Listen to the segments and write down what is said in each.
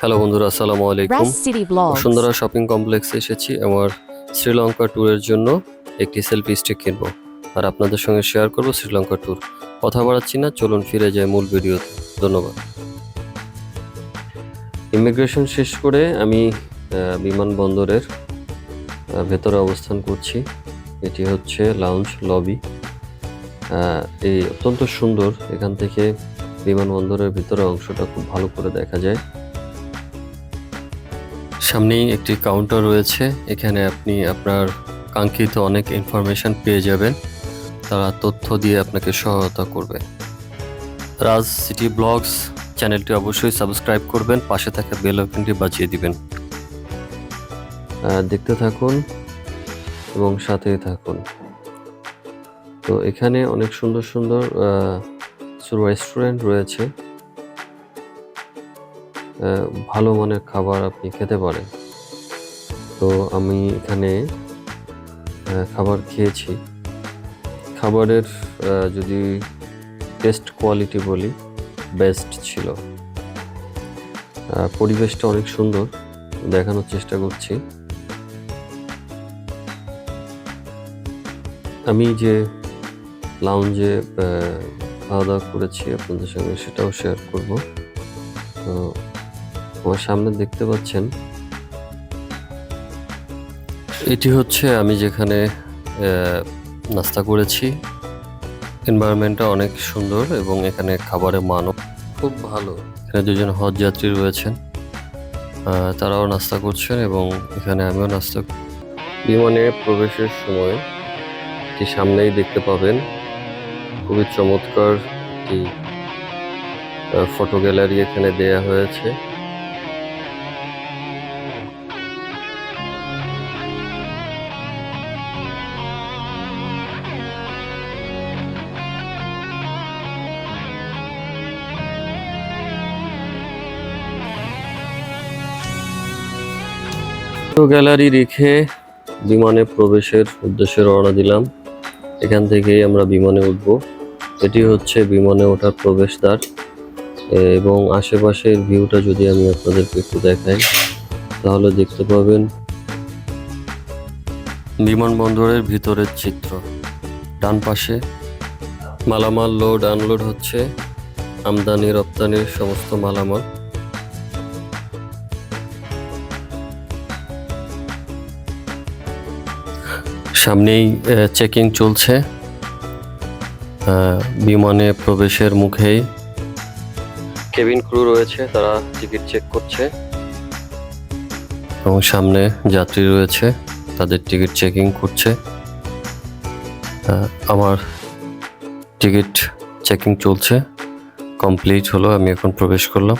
Hello বন্ধুরা আসসালামু আলাইকুম। বসুন্ধরা শপিং কমপ্লেক্সে এসেছি আমার শ্রীলঙ্কা ট্যুরের জন্য একটি সেলফি স্টিক কিনবো। আর আপনাদের সঙ্গে শেয়ার করব শ্রীলঙ্কা ট্যুর কথা বাড়াচ্ছি না চলুন ফিরে যাই মূল ভিডিওতে। ধন্যবাদ। ইমিগ্রেশন শেষ করে আমি বিমানবন্দরের ভেতরে অবস্থান করছি। এটি হচ্ছে লাউঞ্জ লবি এই অত্যন্ত সুন্দর। এখান থেকে বিমানবন্দরের ভিতরে অংশটা খুব ভালো করে দেখা যায়। সামনেই একটি কাউন্টার রয়েছে। এখানে আপনি আপনার কাঙ্ক্ষিত অনেক ইনফরমেশন পেয়ে যাবেন। তারা তথ্য দিয়ে আপনাকে সহায়তা করবে। রাজ সিটি ব্লগস চ্যানেলটি অবশ্যই সাবস্ক্রাইব করবেন, পাশে থাকা বেল আইকনটি বাজিয়ে দিবেন। দেখতে থাকুন এবং সাথে থাকুন। তো এখানে অনেক সুন্দর সুন্দর রেস্টুরেন্ট রয়েছে। ভালো মানের খাবার আপনি খেতে পারেন। তো আমি এখানে খাবার খেয়েছি। খাবারের যদি টেস্ট কোয়ালিটি বলি, বেস্ট ছিল। পরিবেশটা অনেক সুন্দর, দেখানোর চেষ্টা করছি। আমি যে লাউঞ্জে খাওয়া দাওয়া করেছি আপনাদের সঙ্গে, সেটাও শেয়ার করব। তো আমার সামনে দেখতে পাচ্ছেন, এটি হচ্ছে আমি যেখানে নাস্তা করেছি। এনভায়রনমেন্টটা অনেক সুন্দর এবং এখানে খাবারের মানও খুব ভালো। এখানে দুজন হজ যাত্রী রয়েছেন তারাও নাস্তা করছেন এবং এখানে আমিও নাস্তা বিমানে প্রবেশের সময় এটি সামনেই দেখতে পাবেন। খুবই চমৎকার একটি ফটো গ্যালারি এখানে দেয়া হয়েছে। ফটো গ্যালারি রেখে বিমানে প্রবেশের উদ্দেশ্যে রওনা দিলাম। এখান থেকেই আমরা বিমানে উঠব। এটি হচ্ছে বিমানে ওঠার প্রবেশদ্বার। এবং আশেপাশের ভিউটা যদি আমি আপনাদেরকে একটু দেখাই, তাহলে দেখতে পাবেন বিমানবন্দরের ভিতরের চিত্র। ডান পাশে মালামাল লোড আনলোড হচ্ছে। আমদানি রপ্তানির সমস্ত মালামাল। সামনেই চেকিং চলছে। বিমানে প্রবেশের মুখেই কেবিন ক্রু রয়েছে, তারা টিকিট চেক করছে। এবং সামনে যাত্রী রয়েছে, তাদের টিকিট চেকিং করছে। আমার টিকিট চেকিং চলছে কমপ্লিট হলো, আমি এখন প্রবেশ করলাম।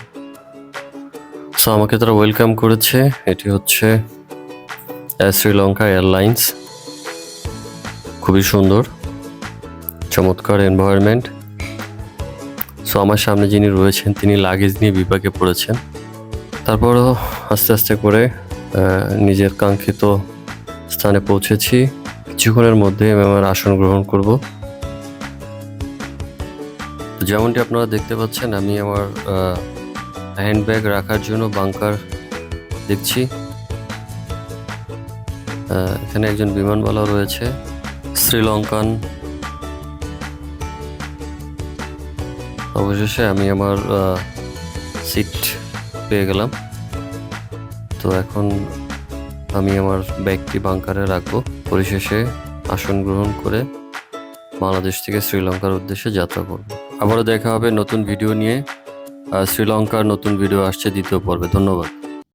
সো আমাকে তারা ওয়েলকাম করেছে, এটি হচ্ছে শ্রীলঙ্কা এয়ারলাইন্স খুবই সুন্দর, চমৎকার এনভায়রনমেন্ট সো আমার সামনে যিনি রয়েছেন, তিনি লাগেজ নিয়ে বিপাকে পড়েছেন। তারপরও আস্তে আস্তে করে নিজের কাঙ্ক্ষিত স্থানে পৌঁছেছি। কিছুক্ষণের মধ্যে আমি আমার আসন গ্রহণ করব। যেমনটি আপনারা দেখতে পাচ্ছেন, আমি আমার হ্যান্ডব্যাগ রাখার জন্য বাংকার দেখছি। এখানে একজন বিমানবালা রয়েছে। শ্রীলঙ্কান। অবশেষে আমি আমার সিট পেয়ে গেলাম। তো এখন আমি আমার ব্যাগটি বাংকারে রাখব। পরিশেষে আসন গ্রহণ করে বাংলাদেশ থেকে শ্রীলঙ্কার উদ্দেশ্যে যাত্রা করব। আবারও দেখা হবে নতুন ভিডিও নিয়ে। শ্রীলঙ্কার নতুন ভিডিও আসছে দ্বিতীয় পর্বে। ধন্যবাদ।